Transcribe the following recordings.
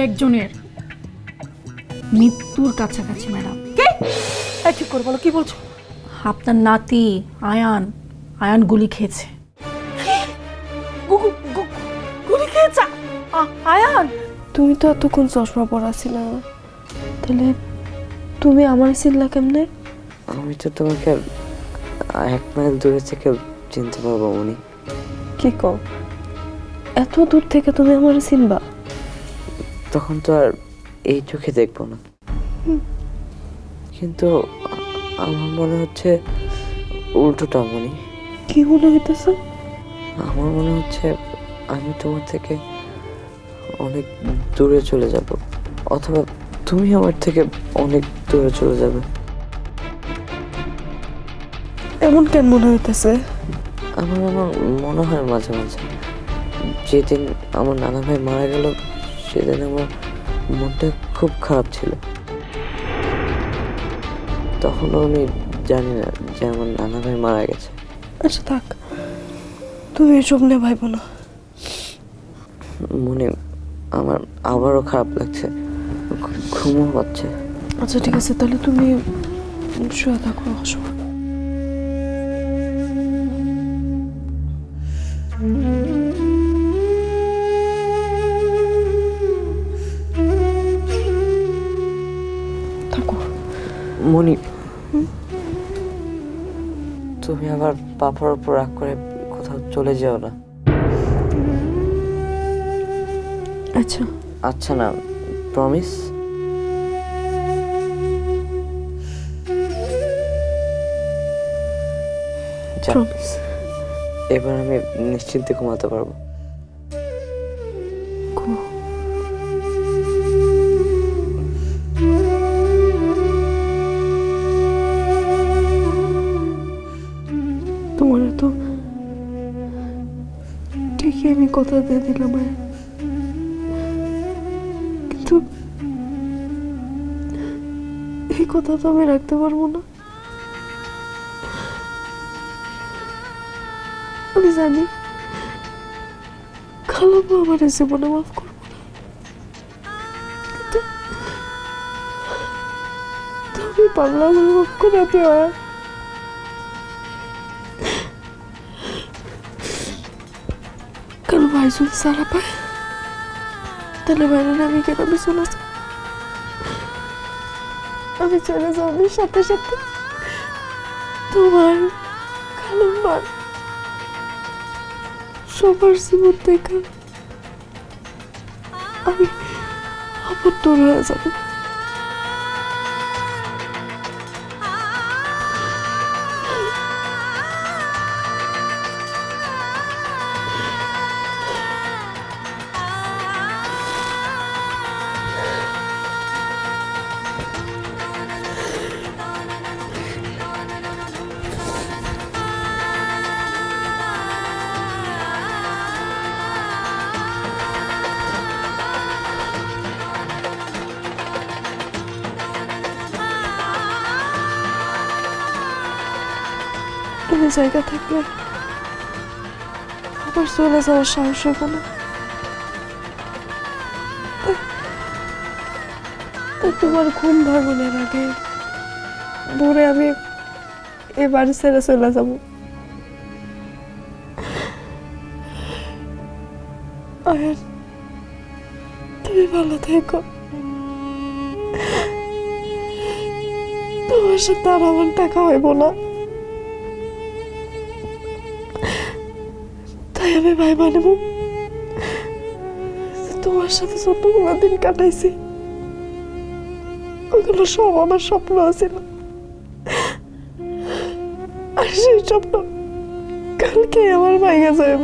একজনের মৃত্যুর কাছাকাছি ম্যাডাম। কে? এই ঠিক করে বলো কি বলছো? আপনার নাতি আয়ান আয়ান গুলি খেয়েছে। গু- গু- গু- গুলি খেয়েছা? আ- আয়ান? তুমি তো এতক্ষণ চশমা পরা ছিল না তাহলে তুমি আমার চিনলা কেমনে? আমি তো তোমাকে এক মাইল দূরে থেকে চিনতে পারব উনি কি কও? এত দূর থেকে তুমি আমার চিনবা? তখন তো আর এই চোখে দেখব না। কিন্তু আমার মনে হচ্ছে উল্টোটা মনি কি মনে হইতেছে? আমার মনে হচ্ছে আমি তোমার থেকে অনেক দূরে চলে যাব অথবা তুমি আমার থেকে অনেক দূরে চলে যাবে। এমন কেন মনে হইতেছে? আমার আমার মনে হয় মাঝে মাঝে। যেদিন আমার নানা ভাই মারা গেল সেদিন আমার মনটা খুব খারাপ ছিল। তখনও আমি জানি না যে আমার নানা ভাই মারা গেছে। আচ্ছা থাক। তুমি এসব নিয়ে ভাইবো না। মনে আমার আবারও খারাপ লাগছে। ঘুমও পাচ্ছে আচ্ছা ঠিক আছে তাহলে তুমি শুয়ে থাকো আসো। মনি তুমি আবার পাপার উপর রাগ করে কোথাও চলে যেও না। আচ্ছা। আচ্ছা না প্রমিস প্রমিস এবার আমি নিশ্চিন্তে ঘুমাতে পারব। কথা দিয়ে দিলাম। কিন্তু এই কথা তো আমি রাখতে পারব না। আমি জানি খালাপা আমার জীবনে মাফ করব না। তুমি আমার মাফ করে দিও যদি সারা পায় তাহলে বাইরে আমি কেন যাব আমি চলে যাব সাথে সাথে তোমার খালুম্বার সবার জীবন থেকে আমি দূর হয়ে যাব জায়গা থাকলে আবার চলে যাওয়ার সাহস হবে না। তোমার ঘুম ভাঙনের আগে ভোরে আমি এ বাড়ি ছেড়ে চলে যাব। তুমি ভালো থেকো। তোমার সাথে আর আমার দেখা হইব না। আমি ভাই মানব তোমার সাথে যতগুলো দিন কাটাইছি, ওগুলো সব আমার স্বপ্ন ছিল আর সেই স্বপ্ন কালকে আমার ভাইয়া যাইব।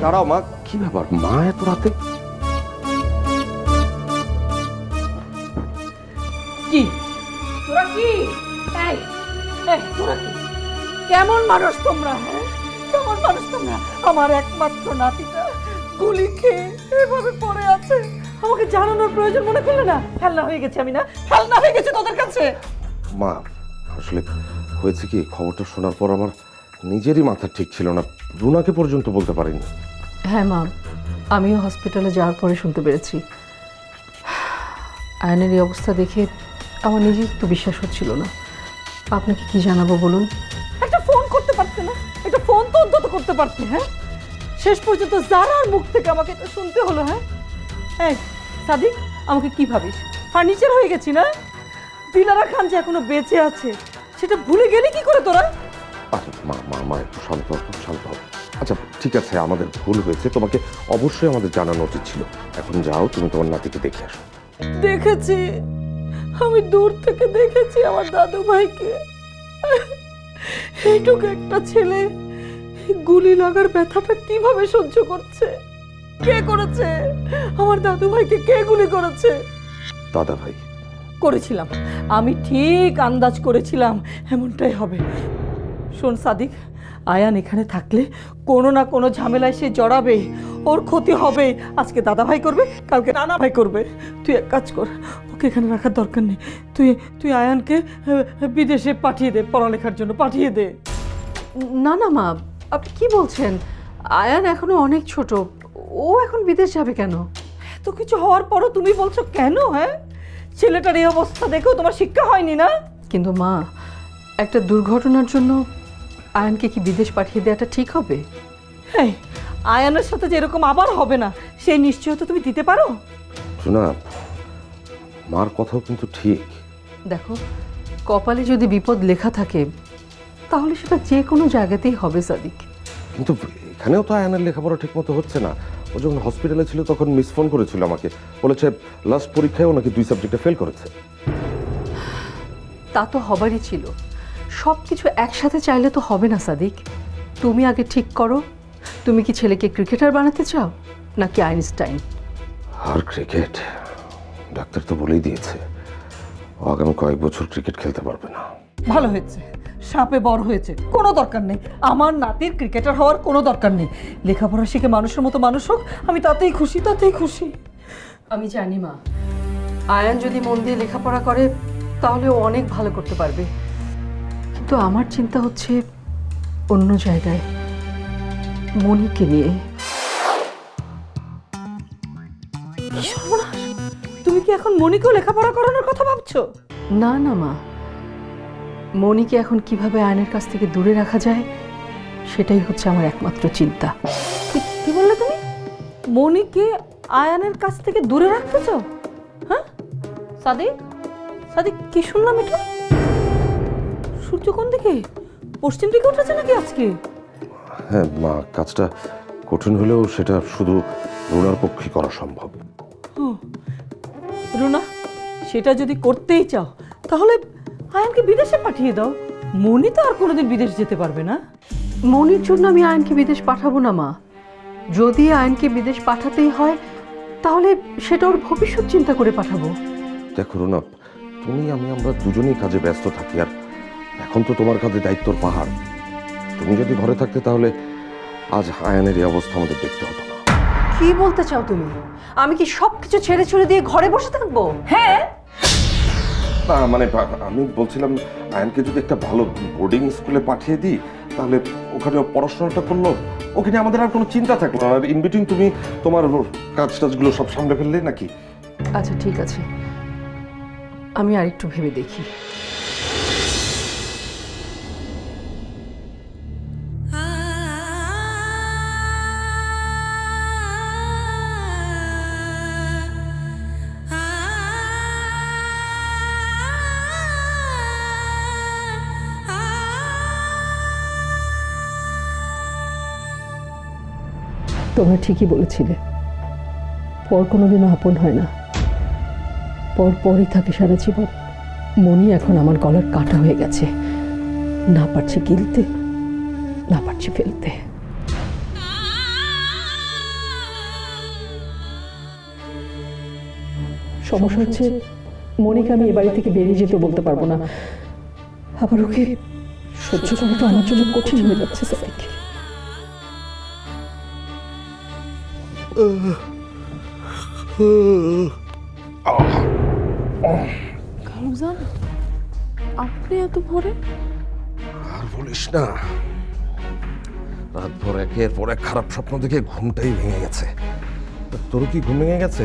দাঁড়াও মা কি ব্যাপার? মা এত রাতে? কি? তোরা কি? এই এই তোরা কি? কেমন মানুষ তোমরা হ্যাঁ? কেমন মানুষ তোমরা? আমার একমাত্র নাতিটা গুলি খেয়ে এভাবে পড়ে আছে। আমাকে জানানোর প্রয়োজন মনে করলে না? ফেলনা হয়ে গেছে আমি না? ফেলনা হয়ে গেছে তোদের কাছে? মা আসলে হয়েছে কি? খবরটা শোনার পর আমার নিজেরই মাথা ঠিক ছিল না। রুনাকে পর্যন্ত বলতে পারিনি। হ্যাঁ মা। আমিও হসপিটালে যাওয়ার পরে শুনতে পেরেছি। আয়নের এই অবস্থা দেখে আমার নিজেই তো বিশ্বাস হচ্ছিল না। আপনাকে কি জানাব বলুন? একটা ফোন করতে পারতে না। একটা ফোন তো অন্তত করতে পারতে হ্যাঁ? শেষ পর্যন্ত জারার মুখ থেকে আমাকে এটা শুনতে হলো হ্যাঁ? এই সাদিক আমাকে কি ভাবিস? ফার্নিচার হয়ে গেছি না? দিলারা খান যে এখনও বেঁচে আছে সেটা ভুলে গেলি কি করে তোরা? আরে মা মা মা একটু শান্ত ঠিক আছে আমাদের ভুল হয়েছে তোমাকে অবশ্যই আমাদের জানানো উচিত ছিল। এখন যাও তুমি তোমার নাতিকে দেখে আসো। দেখেছি। আমি দূর থেকে দেখেছি আমার দাদু ভাইকে এইটুকু একটা ছেলে গুলি লাগার ব্যথাটা কীভাবে সহ্য করছে? কে করেছে? আমার দাদু ভাইকে কে গুলি করেছে? দাদা ভাই করেছিলাম। আমি ঠিক আন্দাজ করেছিলাম এমনটাই হবে। শোন সাদিক আয়ান এখানে থাকলে কোনো না কোনো ঝামেলায় সে জড়াবে। ওর ক্ষতি হবে। আজকে দাদা ভাই করবে কালকে নানা ভাই করবে। তুই এক কাজ কর ওকে এখানে রাখার দরকার নেই। তুই তুই আয়ানকে বিদেশে পাঠিয়ে দে পড়ালেখার জন্য পাঠিয়ে দে। না না মা আপনি কি বলছেন? আয়ান এখনও অনেক ছোট। ও এখন বিদেশ যাবে কেন? এত কিছু হওয়ার পরও তুমি বলছো কেন হ্যাঁ? ছেলেটার এই অবস্থা দেখেও তোমার শিক্ষা হয়নি না? কিন্তু মা একটা দুর্ঘটনার জন্য আয়ানকে কি বিদেশ পাঠিয়ে দেওয়াটা ঠিক হবে? এই আয়ানের সাথে যে এরকম আবার হবে না সেই নিশ্চয়তা তুমি দিতে পারো? শোনা মার কথাও কিন্তু ঠিক। দেখো কপালে যদি বিপদ লেখা থাকে তাহলে সেটা যে কোনো জায়গাতেই হবে সাদিক। কিন্তু এখানেও তো আয়নের লেখাপড়া ঠিক মতো হচ্ছে না। ও যখন হসপিটালে ছিল তখন মিস ফোন করেছিল আমাকে। বলেছে লাস্ট পরীক্ষায় ও নাকি দুই সাবজেক্টে ফেল করেছে। তা তো হবারই ছিল। সব কিছু একসাথে চাইলে তো হবে না সাদিক। তুমি আগে ঠিক করো। তুমি কি ছেলেকে ক্রিকেটার বানাতে চাও নাকি আইনস্টাইন? আর ক্রিকেট? ডাক্তার তো বলেই দিয়েছে ও আগামী কয়েক বছর ক্রিকেট খেলতে পারবে না। ভালো হয়েছে। সাপে বড় হয়েছে। কোনো দরকার নেই। আমার নাতির ক্রিকেটার হওয়ার কোনো দরকার নেই। লেখাপড়া শিখে মানুষের মতো মানুষ হোক আমি তাতেই খুশি তাতেই খুশি। আমি জানি মা। আয়ান যদি মন দিয়ে লেখাপড়া করে তাহলে ও অনেক ভালো করতে পারবে। কিন্তু আমার চিন্তা হচ্ছে অন্য জায়গায় মনিকে নিয়ে। তুমি কি এখন মনিকেও লেখাপড়া করানোর কথা ভাবছ? না না মা। মনিকে এখন কীভাবে আয়নের কাছ থেকে দূরে রাখা যায় সেটাই হচ্ছে আমার একমাত্র চিন্তা। কি- কি বললে তুমি? মনিকে আয়ানের কাছ থেকে দূরে রাখতে চাও? হ্যাঁ? সাদিক? সাদিক কি শুনলাম এটা? সূর্য কোন দিকে? পশ্চিম দিকে উঠেছে নাকি আজকে? হ্যাঁ মা কাজটা কঠিন হলেও সেটা শুধু রুনার পক্ষে করা সম্ভব। রুনা সেটা যদি করতেই চাও তাহলে আয়ানকে বিদেশে পাঠিয়ে দাও। মনি তো আর কোনোদিন বিদেশ যেতে পারবে না। মনির জন্য আমি আয়নকে বিদেশ পাঠাবো না মা। যদি আয়নকে বিদেশ পাঠাতেই হয় তাহলে সেটা ওর ভবিষ্যৎ চিন্তা করে পাঠাবো। দেখো রুনা তুমি আমি আমরা দুজনেই কাজে ব্যস্ত থাকি আর এখন তো তোমার কাঁধে দায়িত্বর পাহাড়। তুমি যদি ঘরে থাকতে তাহলে আজ আয়ানের এই অবস্থা আমাদের দেখতে হতো না। কি বলতে চাও তুমি? আমি কি সব কিছু ছেড়ে ছুড়ে দিয়ে ঘরে বসে থাকব? হ্যাঁ। না মানে আমি বলছিলাম আয়নকে যদি একটা ভালো বোর্ডিং স্কুলে পাঠিয়ে দিই তাহলে ওখানে পড়াশোনাটা করল। ওখানে আমাদের আর কোনো চিন্তা থাকল না। আর ইন বিটুইন তুমি তোমার কাজ টাজগুলো সব সামলে ফেললে নাকি? আচ্ছা ঠিক আছে। আমি আরেকটু ভেবে দেখি। তোমরা ঠিকই বলেছিলে। পর কোনোদিনও আপন হয় না। পর পরই থাকে সারা জীবন। মনি এখন আমার গলার কাটা হয়ে গেছে। না পারছি গিলতে, না পারছি ফেলতে। সমস্যা হচ্ছে, মনিকে আমি এ বাড়ি থেকে বেরিয়ে যেতে বলতে পারব না। আবার ওকে সহ্য করাটা আমার জন্য কঠিন হয়ে যাচ্ছে, সাদিক। খালুজান আপনি এত ভোরে? আর বলিস না। রাত ভর একের পর এক খারাপ স্বপ্ন দেখে ঘুমটাই ভেঙে গেছে। তা তোর কি ঘুম ভেঙে গেছে?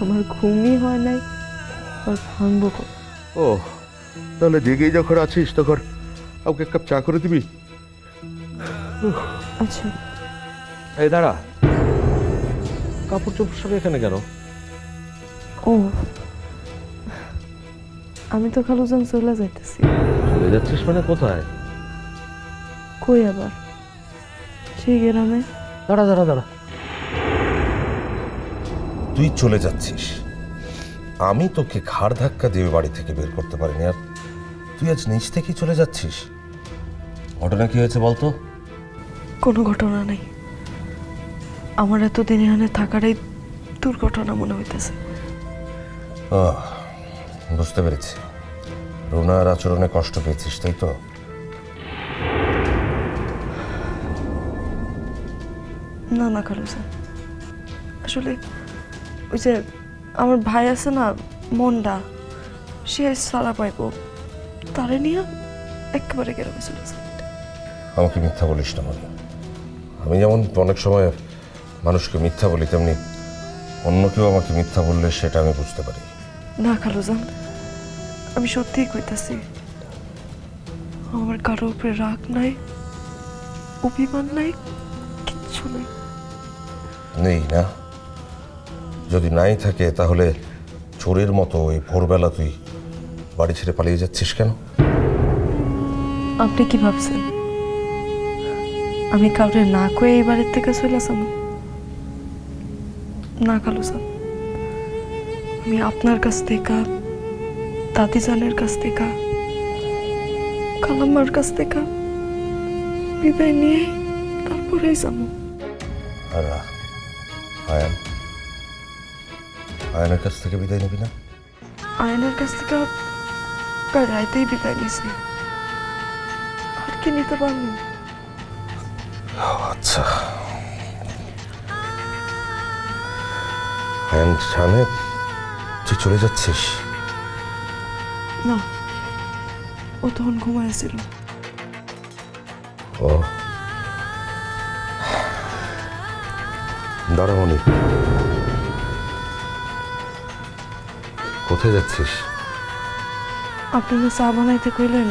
আমার ঘুমই হয় নাই আর ভাঙবো ও তাহলে জেগেই যখন আছিস তখন আমাকে এক কাপ চা করে দিবি? আচ্ছা। এই দাঁড়া। কাপড় চোপড় সব এখানে কেন? ও আমি তো খালুজান চলে যাইতেছি। চলে যাচ্ছিস মানে কোথায়? কই আবার? সেই গ্রামে? দাঁড়া দাঁড়া দাঁড়া। তুই চলে যাচ্ছিস। আমি তোকে ঘাড় ধাক্কা দিয়ে বাড়ি থেকে বের করতে পারিনি। আর তুই আজ নিচ থেকেই চলে যাচ্ছিস? ঘটনা কি হয়েছে বলতো? কোনো ঘটনা নেই। আমার এতদিন এখানে থাকাটাই দুর্ঘটনা মনে হইতেছে। বুঝতে পেরেছি। রুনার আচরণে কষ্ট পেয়েছিস তাই তো? না না খালুজান আসলে ওই যে আমার ভাই আছে না মন্ডা সে সারা পাইব। তারে নিয়ে একেবারে চলে আমাকে মিথ্যা বলিস না মনে। আমি যেমন অনেক সময় মানুষকে মিথ্যা বলি তেমনি অন্য কেউ আমাকে মিথ্যা বললে সেটা আমি বুঝতে পারি। না খালুজান আমি সত্যিই কইতাছি আমার কারও উপরে রাগ নাই অভিমান নাই কিচ্ছু নাই। নেই না। যদি নাই থাকে তাহলে চোরের মতো এই ভোরবেলা তুই বাড়ি ছেড়ে পালিয়ে যাচ্ছিস কেন? আপনি কি ভাবছেন? আমি কাউরে না কয়ে এই বাড়ির থেকে চলে আসলাম না খালুজান আমি আপনার কাছ থেকে দাদিজানের কাছ থেকে খালাম্মার কাছ থেকে বিদায় নিয়ে তারপরেই যাব। আর আয়ান আয়নের কাছ থেকে বিদায় নিবি না? আয়নার কাছ থেকে কাল রাইতেই বিদায় নিয়েছি। আর কি নিতে পারব? আচ্ছা। জানে তুই চলে যাচ্ছিস? না ও তখন ঘুমাইছিল ও। দাঁড়ামণি কোথায় যাচ্ছিস? আপনি না চা বানাইতে কইলেন?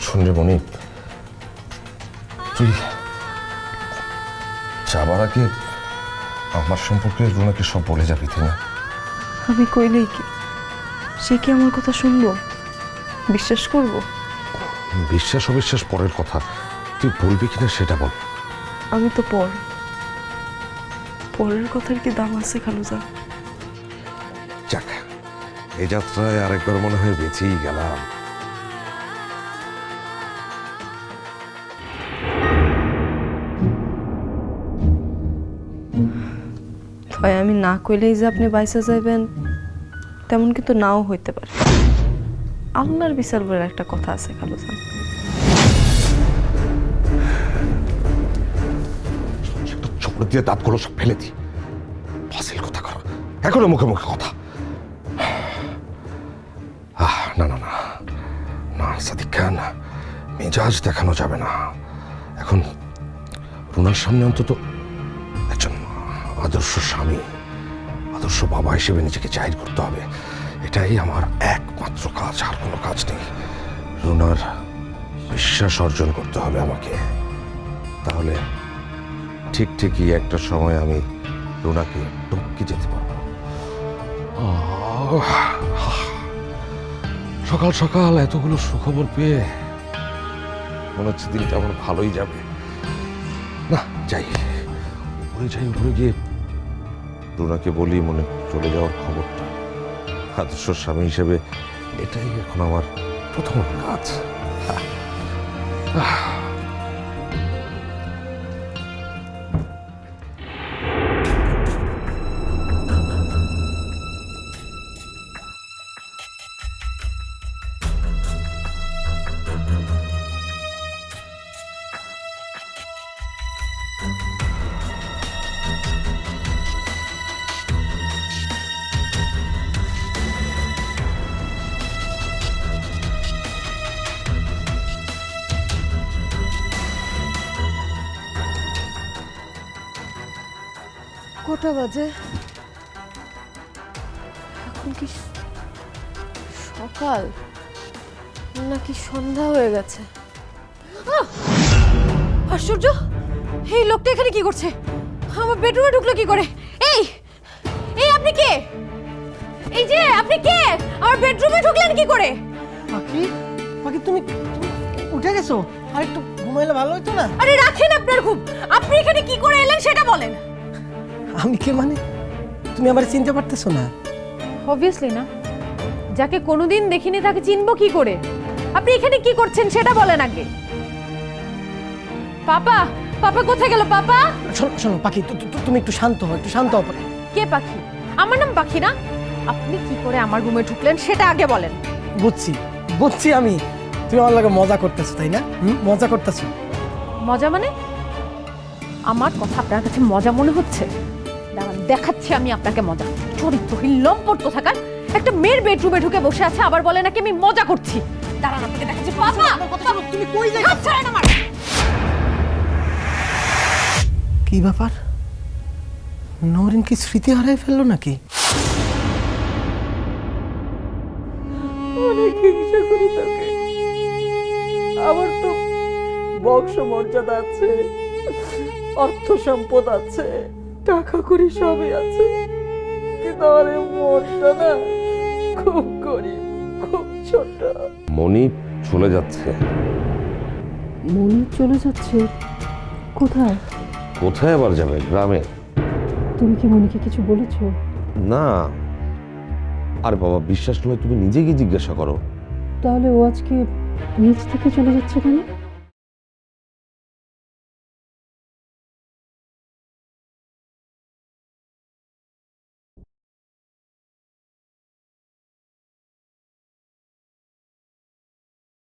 শুনলে মনি তুই যাবার আগে আমার সম্পর্কে রুনাকে সব বলে যাবি না? আমি কইলেই কি? সে কি আমার কথা শুনব বিশ্বাস করব? বিশ্বাস অবিশ্বাস পরের কথা। তুই বলবি কিনা সেটা বল। আমি তো পর। পরের কথার কি দাম আছে খালুজা? যাক এই যাত্রায় আরেকবার মনে হয় বেঁচেই গেলাম। তাই আমি না কইলেই যে আপনি বাইসে যাইবেন তেমন কিন্তু নাও হইতে পারে। আল্লাহর বিচার বলে একটা কথা আছে খালুজান একটা চোপড় দিয়ে দাঁতগুলো সব ফেলে দি। ফাসিল কথা কর। এখনও মুখে মুখে কথা। আহ, না না না। না সাদিক খান মেজাজ দেখানো যাবে না। এখন রুনার সামনে অন্তত একজন আদর্শ স্বামী, আদর্শ বাবা হিসেবে নিজেকে জাহির করতে হবে। এটাই আমার একমাত্র কাজ, আর কোনো কাজ নেই। রুনার বিশ্বাস অর্জন করতে হবে আমাকে। তাহলে ঠিক ঠিকই একটা সময় আমি রুনাকে টপকে যেতে পারব। সকাল সকাল এতগুলো সুখবর পেয়ে মনে হচ্ছে দিনটা আমার ভালোই যাবে। না, যাই। উপরে যাই উপরে গিয়ে। রুনাকে বলি মনে চলে যাওয়ার খবরটা। আদর্শ স্বামী হিসেবে এটাই এখন আমার প্রথম কাজ। কটা বাজে। এখন কি সকাল? নাকি সন্ধ্যা হয়ে গেছে! আশ্চর্য! এই লোকটা এখানে কি করছে? আমার বেডরুমে ঢুকলো কি করে? এই! এই আপনি কে? এই যে আপনি কে? আমার বেডরুমে ঢুকলেন কি করে? পাখি পাখি তুমি উঠে গেছো? আর একটু ঘুমাইলে ভালো হতো না? আরে রাখেন আপনার খুব আপনি এখানে কি করে এলেন সেটা বলেন। আমি কে মানে? তুমি আমার চিনতে পারতেছো না? অবভিয়াসলি না। যাকে কোনোদিন দেখিনি তাকে চিনবো কি করে? আপনি এখানে কি করছেন সেটা বলেন আগে। পাপা পাপা কোথায় গেল পাপা? শোনো শোনো পাখি তু- তু- তুমি একটু শান্ত হও একটু শান্ত হও পাখি। কে পাখি? আমার নাম পাখি না? আপনি কি করে আমার রুমে ঢুকলেন সেটা আগে বলেন। বুঝছি বুঝছি আমি। তুমি আমার লাগে মজা করতেছো তাই না? হুম মজা করতেছো? মজা মানে? আমার কথা আপনার কাছে মজা মনে হচ্ছে? দেখাচ্ছি আমি আপনাকে মজা। চরিত্রহীন লম্পট কোথাকার? একটা মেয়ের বেডরুমে ঢুকে বসে আছে আবার বলে নাকি আমি মজা করছি। দাঁড়ান আপনাকে দেখাচ্ছি। পাপা তুমি কই যাই আমার! কি ব্যাপার? নরিন কি স্মৃতি হারাই ফেলল নাকি? অনেক হিংসা করি তোকে। আমার তো বংশ মর্যাদা আছে অর্থ সম্পদ আছে। টাকা করি সবই আছে। কিন্তু আমার এই মনটা না খুব গরিব খুব ছোট। মনি চলে যাচ্ছে। মনি চলে যাচ্ছে? কোথায়? কোথায় আবার যাবে? গ্রামে? তুমি কি মনিকে কিছু বলেছ? না। আরে বাবা বিশ্বাস নয় তুমি নিজে গিয়ে জিজ্ঞাসা করো। তাহলে ও আজকে নিজ থেকে চলে যাচ্ছে কেন?